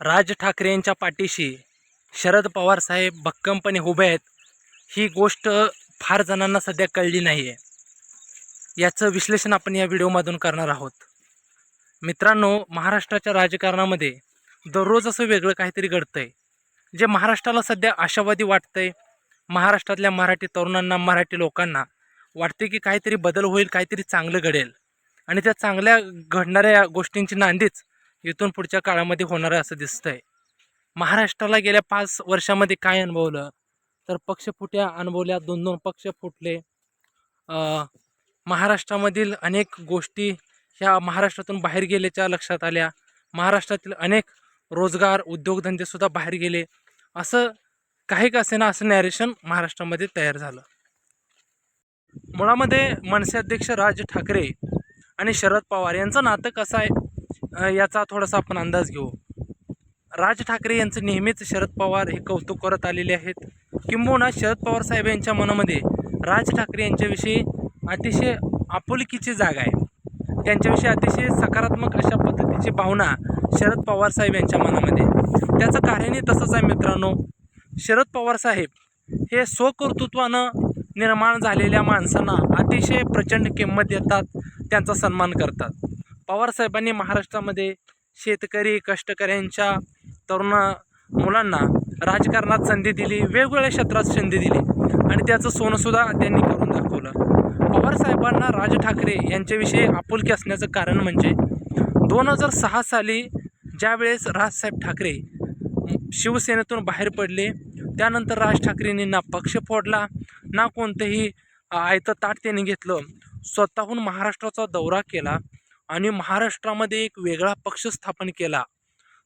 राज ठाकरे यांच्या पाठीशी शरद पवार साहेब भक्कमपणे उभे आहेत ही गोष्ट फार जणांना सध्या कळली नाही आहे याचं विश्लेषण आपण या व्हिडिओमधून करणार आहोत. मित्रांनो महाराष्ट्राच्या राजकारणामध्ये दररोज असं वेगळं काहीतरी घडतंय जे महाराष्ट्राला सध्या आशावादी वाटतंय. महाराष्ट्रातल्या मराठी तरुणांना मराठी लोकांना वाटते की काहीतरी बदल होईल काहीतरी चांगलं घडेल. आणि त्या चांगल्या घडणाऱ्या गोष्टींची नांदीच इथून पुढच्या काळामध्ये होणार असं दिसतंय. महाराष्ट्राला गेल्या पाच वर्षामध्ये काय अनुभवलं? तर पक्ष फुट्या अनुभवल्या दोन दोन पक्ष फुटले. महाराष्ट्रामधील अनेक गोष्टी ह्या महाराष्ट्रातून बाहेर गेल्याच्या लक्षात आल्या. महाराष्ट्रातील अनेक रोजगार उद्योगधंदेसुद्धा बाहेर गेले. असं काही का असेना असं नॅरेशन महाराष्ट्रामध्ये तयार झालं. मुळामध्ये मनसे अध्यक्ष राज ठाकरे आणि शरद पवार यांचं नातं कसं आहे? याचा थोडासा आपण अंदाज घेऊ. राज ठाकरे यांचं नेहमीच शरद पवार हे कौतुक करत आलेले आहेत. किंबहुना शरद पवार साहेब यांच्या मनामध्ये राज ठाकरे यांच्याविषयी अतिशय आपुलकीची जागा आहे. त्यांच्याविषयी अतिशय सकारात्मक अशा पद्धतीची भावना शरद पवार साहेब यांच्या मनामध्ये त्याचं कार्यने तसंच आहे मित्रांनो. शरद पवार साहेब हे स्वकर्तृत्वानं निर्माण झालेल्या माणसांना अतिशय प्रचंड किंमत देतात त्यांचा सन्मान करतात. पवारसाहेबांनी महाराष्ट्रामध्ये शेतकरी कष्टकऱ्यांच्या तरुण मुलांना राजकारणात संधी दिली वेगवेगळ्या क्षेत्रात संधी दिली आणि त्याचं सोनंसुद्धा त्यांनी करून दाखवलं. पवारसाहेबांना राज ठाकरे यांच्याविषयी आपुलकी असण्याचं कारण म्हणजे दोन हजार सहा साली ज्यावेळेस राजसाहेब ठाकरे शिवसेनेतून बाहेर पडले त्यानंतर राज ठाकरेंनी ना पक्ष फोडला ना कोणतंही आयतं ताट त्यांनी घेतलं स्वतःहून महाराष्ट्राचा दौरा केला. आणि महाराष्ट्रामध्ये एक वेगळा पक्ष स्थापन केला.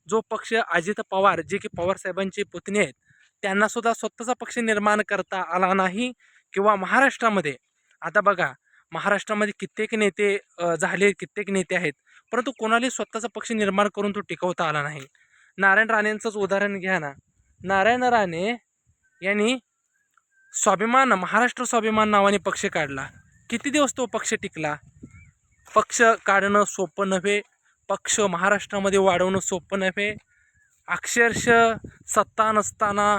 जो पक्ष अजित पवार जे की पवारसाहेबांचे पुतणे आहेत त्यांनासुद्धा स्वतःचा पक्ष निर्माण करता आला नाही किंवा महाराष्ट्रामध्ये. आता बघा महाराष्ट्रामध्ये कित्येक नेते झाले कित्येक नेते आहेत परंतु कोणालाही स्वतःचा पक्ष निर्माण करून तो टिकवता आला नाही. नारायण राणेंचंच उदाहरण घ्या ना. नारायण राणे यांनी स्वाभिमान महाराष्ट्र स्वाभिमान नावाने पक्ष काढला. किती दिवस तो पक्ष टिकला? पक्ष काढणं सोपं नव्हे. पक्ष महाराष्ट्रामध्ये वाढवणं सोपं नव्हे. अक्षरशः सत्ता नसताना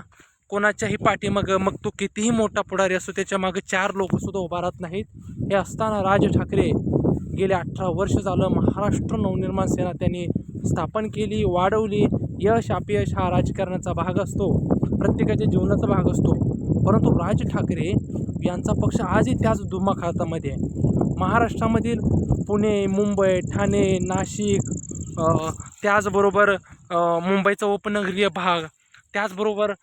कोणाच्याही पाठीमागं मग तो कितीही मोठा पुढारी असतो त्याच्यामागं चार लोकसुद्धा उभा राहत नाहीत. हे असताना राज ठाकरे गेले अठरा वर्ष झालं महाराष्ट्र नवनिर्माण सेना त्यांनी स्थापन केली वाढवली. यश अपयश हा राजकारणाचा भाग असतो. प्रत्येकाच्या जीवनाचा भाग असतो. परंतु राज ठाकरे यांचा पक्ष आजही त्याच दुमाखातामध्ये आहे. महाराष्ट्रामधील पुणे मुंबई ठाणे नाशिक त्याचबरोबर मुंबईचा उपनगरीय भाग त्याचबरोबर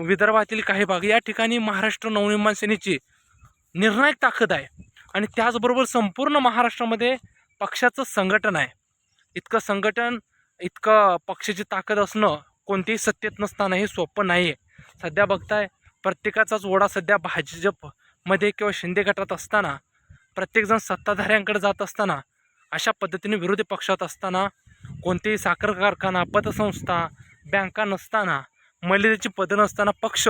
विदर्भातील काही भाग या ठिकाणी महाराष्ट्र नवनिर्माण सेनेची निर्णायक ताकद आहे. आणि त्याचबरोबर संपूर्ण महाराष्ट्रामध्ये पक्षाचं संघटन आहे. इतकं संघटन इतकं पक्षाची ताकद असणं कोणतेही सत्तेत नसताना हे सोपं नाही आहे सध्या बघताय प्रत्येकाचाच ओढा सध्या भाजपमध्ये किंवा शिंदे गटात असताना प्रत्येकजण सत्ताधाऱ्यांकडे जात असताना अशा पद्धतीने विरोधी पक्षात असताना कोणतेही साखर कारखाना पतसंस्था बँका नसताना मर्यादेची पदं नसताना पक्ष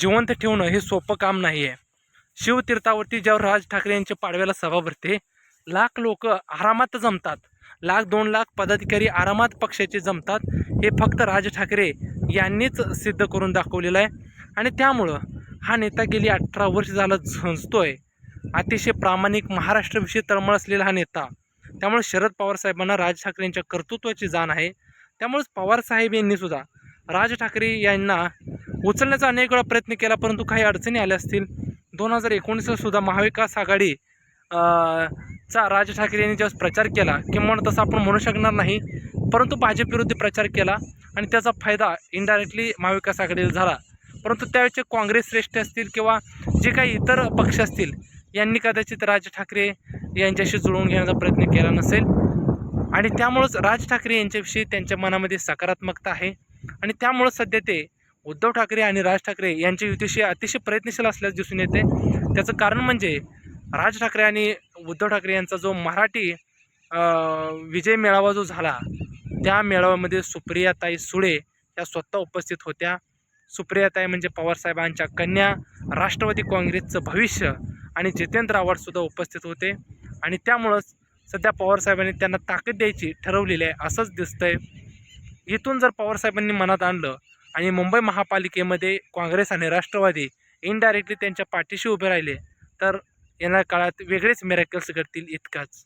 जिवंत ठेवणं हे सोपं काम नाही आहे शिवतीर्थावरती ज्यावर राज ठाकरे यांच्या पाडव्याला सभा भरते लाख लोक आरामात जमतात. लाख दोन लाख पदाधिकारी आरामात पक्षाचे जमतात हे फक्त राज ठाकरे यांनीच सिद्ध करून दाखवलेलं आहे. आणि त्यामुळं हा नेता गेली अठरा वर्ष झालं झंजतोय. अतिशय प्रामाणिक महाराष्ट्राविषयी तळमळ असलेला हा नेता. त्यामुळे शरद पवार साहेबांना राज ठाकरे यांच्या कर्तृत्वाची जाण आहे. त्यामुळेच पवार साहेब राज ठाकरे यांना उचलण्याचा अनेक वेळा प्रयत्न केला परंतु काही अडचणी आल्या असतील. दोन हजार एकोणीसला सुद्धा महाविकास आघाडी चा राज ठाकरे यांनी ज्यावेळेस प्रचार केला किंवा तसं आपण म्हणू शकणार नाही परंतु भाजप प्रचार केला आणि त्याचा फायदा इनडायरेक्टली महाविकास आघाडीला झाला. परंतु त्यावेळेचे काँग्रेस श्रेष्ठ असतील किंवा जे काही इतर पक्ष असतील यांनी कदाचित राज ठाकरे यांच्याशी जुळवून घेण्याचा प्रयत्न केला नसेल. आणि त्यामुळंच राज ठाकरे यांच्याविषयी त्यांच्या मनामध्ये सकारात्मकता आहे. आणि त्यामुळं सध्या ते उद्धव ठाकरे आणि राज ठाकरे यांच्या युतीशी अतिशय प्रयत्नशील असल्याचं दिसून येते. त्याचं कारण म्हणजे राज ठाकरे आणि उद्धव ठाकरे यांचा जो मराठी विजय मेळावा जो झाला त्या मेळाव्यामध्ये सुप्रियाताई सुळे या स्वतः उपस्थित होत्या. सुप्रियाताई म्हणजे पवारसाहेबांच्या कन्या राष्ट्रवादी काँग्रेसचं भविष्य आणि जितेंद्र आव्हाडसुद्धा उपस्थित होते. आणि त्यामुळंच सध्या पवारसाहेबांनी त्यांना ताकद द्यायची ठरवलेली आहे असंच दिसतंय. इथून जर पवारसाहेबांनी मनात आणलं आणि मुंबई महापालिकेमध्ये काँग्रेस आणि राष्ट्रवादी इनडायरेक्टली त्यांच्या पाठीशी उभे राहिले तर येणाऱ्या काळात वेगळेच मिरॅकल्स घडतील इतकाच.